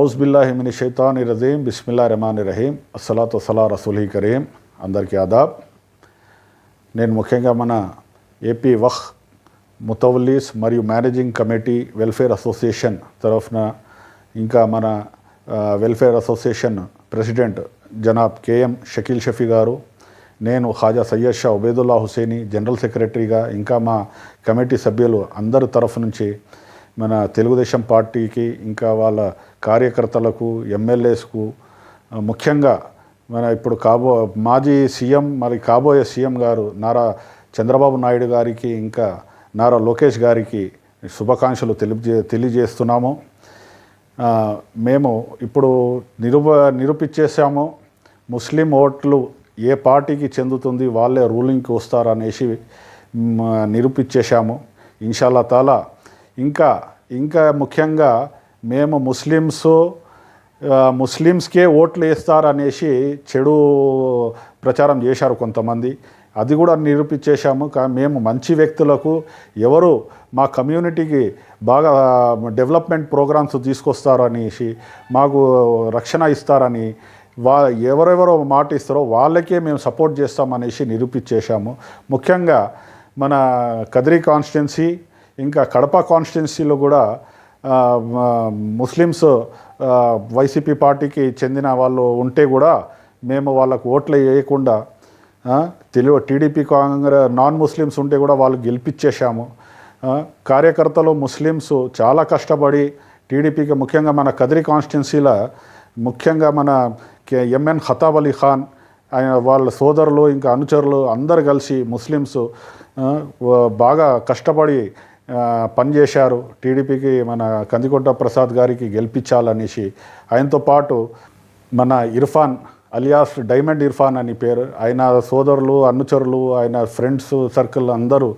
ఔజ్బిల్లాహిమిని షైతాని రజీం బిస్మిల్లా రెమాని రహీం అస్సలాత్ అసలా రసూలీ కరీం అందరికీ ఆదాబ్. నేను ముఖ్యంగా మన ఏపీ వహ్ ముతవల్లీస్ మరియు మేనేజింగ్ కమిటీ వెల్ఫేర్ అసోసియేషన్ తరఫున ఇంకా మన welfare association president Janab KM Shakeel Shafi గారు నేను ఖాజా సయ్యద్ షా ఉబేదుల్లా హుసేని జనరల్ సెక్రటరీగా ఇంకా మా కమిటీ సభ్యులు అందరి తరఫు నుంచి మన తెలుగుదేశం పార్టీకి ఇంకా వాళ్ళ కార్యకర్తలకు ఎమ్మెల్యేస్కు ముఖ్యంగా మన ఇప్పుడు కాబో మాజీ సీఎం మరి కాబోయే సీఎం గారు నారా చంద్రబాబు నాయుడు గారికి ఇంకా నారా లోకేష్ గారికి శుభాకాంక్షలు తెలియజే తెలియజేస్తున్నాము. మేము ఇప్పుడు నిరూప నిరూపించేసాము ముస్లిం ఓట్లు ఏ పార్టీకి చెందుతుంది వాళ్ళే రూలింగ్కి వస్తారనేసి నిరూపించేశాము. ఇన్షాల్లా తాలా ఇంకా ఇంకా ముఖ్యంగా మేము ముస్లిమ్స్ ముస్లిమ్స్కే ఓట్లు వేస్తారనేసి చెడు ప్రచారం చేశారు కొంతమంది. అది కూడా నిరూపించేశాము. కానీ మేము మంచి వ్యక్తులకు ఎవరు మా కమ్యూనిటీకి బాగా డెవలప్మెంట్ ప్రోగ్రామ్స్ తీసుకొస్తారనేసి మాకు రక్షణ ఇస్తారని వా ఎవరెవరో మాట ఇస్తారో వాళ్ళకే మేము సపోర్ట్ చేస్తామనేసి నిరూపించేశాము. ముఖ్యంగా మన కదిరి కాన్స్టిట్యున్సీ ఇంకా కడప కాన్స్టిట్యున్సీలో కూడా ముస్లిమ్స్ వైసీపీ పార్టీకి చెందిన వాళ్ళు ఉంటే కూడా మేము వాళ్ళకు ఓట్లు వేయకుండా తెలివి Telugu TDP Congress non Muslims ఉంటే కూడా వాళ్ళు గెలిపించేశాము కార్యకర్తలు ముస్లిమ్స్ చాలా కష్టపడి టీడీపీకి ముఖ్యంగా మన కదిరి కాన్స్టిట్యున్సీలో ముఖ్యంగా మన కే- ఎంఎన్ ఖతాబ్ అలీ ఖాన్ ఆయన వాళ్ళ సోదరులు ఇంకా అనుచరులు అందరు కలిసి ముస్లిమ్స్ బాగా కష్టపడి పనిచేశారు. టీడీపీకి మన కందికొండ ప్రసాద్ గారికి గెలిపించాలనేసి ఆయనతో పాటు మన ఇర్ఫాన్ అలియాస్ డైమండ్ ఇర్ఫాన్ అని పేరు. ఆయన సోదరులు అనుచరులు ఆయన ఫ్రెండ్స్ సర్కిల్ అందరూ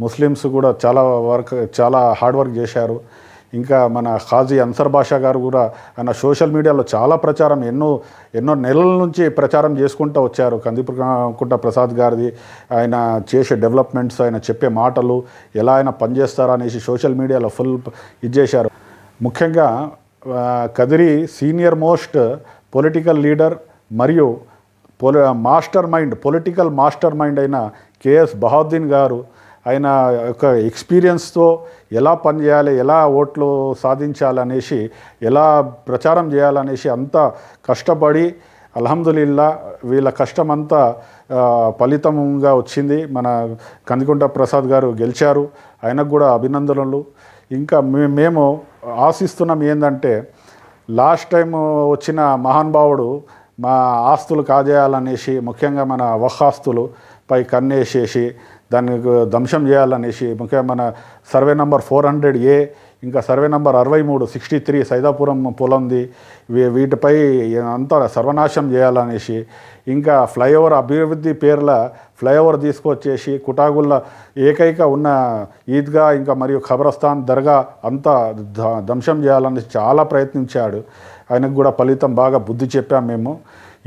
ముస్లిమ్స్ కూడా చాలా వర్క్ చాలా హార్డ్ వర్క్ చేశారు. ఇంకా మన ఖాజీ అన్సర్ బాషా గారు కూడా ఆయన సోషల్ మీడియాలో చాలా ప్రచారం ఎన్నో ఎన్నో నెలల నుంచి ప్రచారం చేసుకుంటూ వచ్చారు. కందిపుకుంట ప్రసాద్ గారిది ఆయన చేసే డెవలప్మెంట్స్ ఆయన చెప్పే మాటలు ఎలా ఆయన పనిచేస్తారనేసి సోషల్ మీడియాలో ఫుల్ ఇది చేశారు. ముఖ్యంగా Kadiri senior most political leader మరియు Poli master mind political master mind అయిన కేఎస్ బహాద్దీన్ గారు ఆయన యొక్క ఎక్స్పీరియన్స్తో ఎలా పనిచేయాలి ఎలా ఓట్లు సాధించాలనేసి ఎలా ప్రచారం చేయాలనేసి అంతా కష్టపడి అల్హమ్దులిల్లా వీళ్ళ కష్టమంతా ఫలితంగా వచ్చింది. మన కందికుంట ప్రసాద్ గారు గెలిచారు. ఆయనకు కూడా అభినందనలు. ఇంకా మే- మేము ఆశిస్తున్నాం ఏంటంటే లాస్ట్ టైం వచ్చిన మహానుభావుడు మా ఆస్తులు కాజేయాలనేసి ముఖ్యంగా మన వహాస్తులు పై కన్నేసేసి దాన్ని ధ్వంసం చేయాలనేసి ముఖ్యమైన survey number four hundred A ఇంకా సర్వే నంబర్ అరవై మూడు సిక్స్టీ త్రీ సైదాపురం పొలంది. వీ- వీటిపై అంతా సర్వనాశం చేయాలనేసి ఇంకా ఫ్లైఓవర్ అభివృద్ధి పేర్ల ఫ్లైఓవర్ తీసుకొచ్చేసి కుటాగుల్లో ఏకైక ఉన్న ఈద్గా ఇంకా మరియు ఖబరస్థాన్ దర్గా అంతా ధ్వంసం చేయాలని చాలా ప్రయత్నించాడు. ఆయనకు కూడా ఫలితం బాగా బుద్ధి చెప్పాం మేము.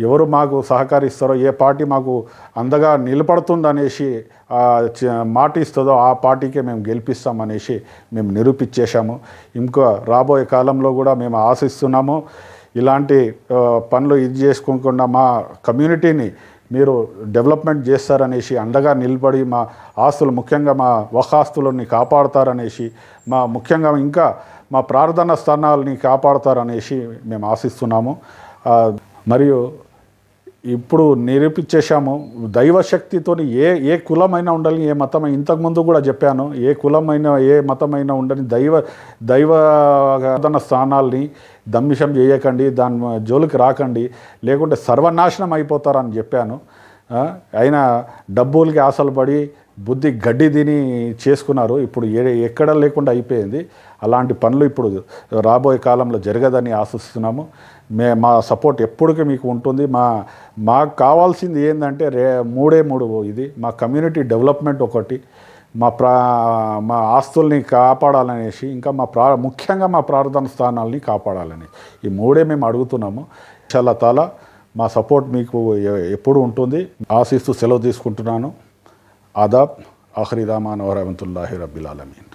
ఎవరు మాకు సహకరిస్తారో ఏ పార్టీ మాకు అందగా నిలబడుతుందనేసి మాట ఇస్తుందో ఆ పార్టీకే మేము గెలిపిస్తామనేసి మేము నిరూపించేశాము. ఇంకో రాబోయే కాలంలో కూడా మేము ఆశిస్తున్నాము. ఇలాంటి పనులు ఇది చేసుకోకుండా మా కమ్యూనిటీని మీరు డెవలప్మెంట్ చేస్తారనేసి అండగా నిలబడి మా ఆస్తులు ముఖ్యంగా మా వహాస్తులని కాపాడుతారనేసి మా ముఖ్యంగా ఇంకా మా ప్రార్థన స్థానాలని కాపాడుతారనేసి మేము ఆశిస్తున్నాము. మరియు ఇప్పుడు నిరూపించేశాము. దైవశక్తితో ఏ ఏ కులమైనా ఉండాలి ఏ మతమైన ఇంతకుముందు కూడా చెప్పాను ఏ కులమైన ఏ మతమైనా ఉండని దైవ దైవ స్థానాల్ని దమ్మిషం చేయకండి దాని జోలికి రాకండి లేకుంటే సర్వనాశనం అయిపోతారని చెప్పాను. అయినా డబ్బులకి ఆశలు పడి బుద్ధి గడ్డి తిని చేసుకున్నారు. ఇప్పుడు ఏ ఎక్కడ లేకుండా అయిపోయింది. అలాంటి పనులు ఇప్పుడు రాబోయే కాలంలో జరగదని ఆశిస్తున్నాము. మే మా సపోర్ట్ ఎప్పటికీ మీకు ఉంటుంది. మా మాకు కావాల్సింది ఏంటంటే రే మూడే మూడు ఇది. మా కమ్యూనిటీ డెవలప్మెంట్ ఒకటి. మా ప్రా మా ఆస్తుల్ని కాపాడాలనేసి ఇంకా మా ప్రా ముఖ్యంగా మా ప్రార్థన స్థానాల్ని కాపాడాలని ఈ మూడే మేము అడుగుతున్నాము. చాలా తల మా సపోర్ట్ మీకు ఎప్పుడు ఉంటుంది. ఆశిస్తూ సెలవు తీసుకుంటున్నాను. آداب آخری دامان اور رحمۃ اللہ رب العالمین۔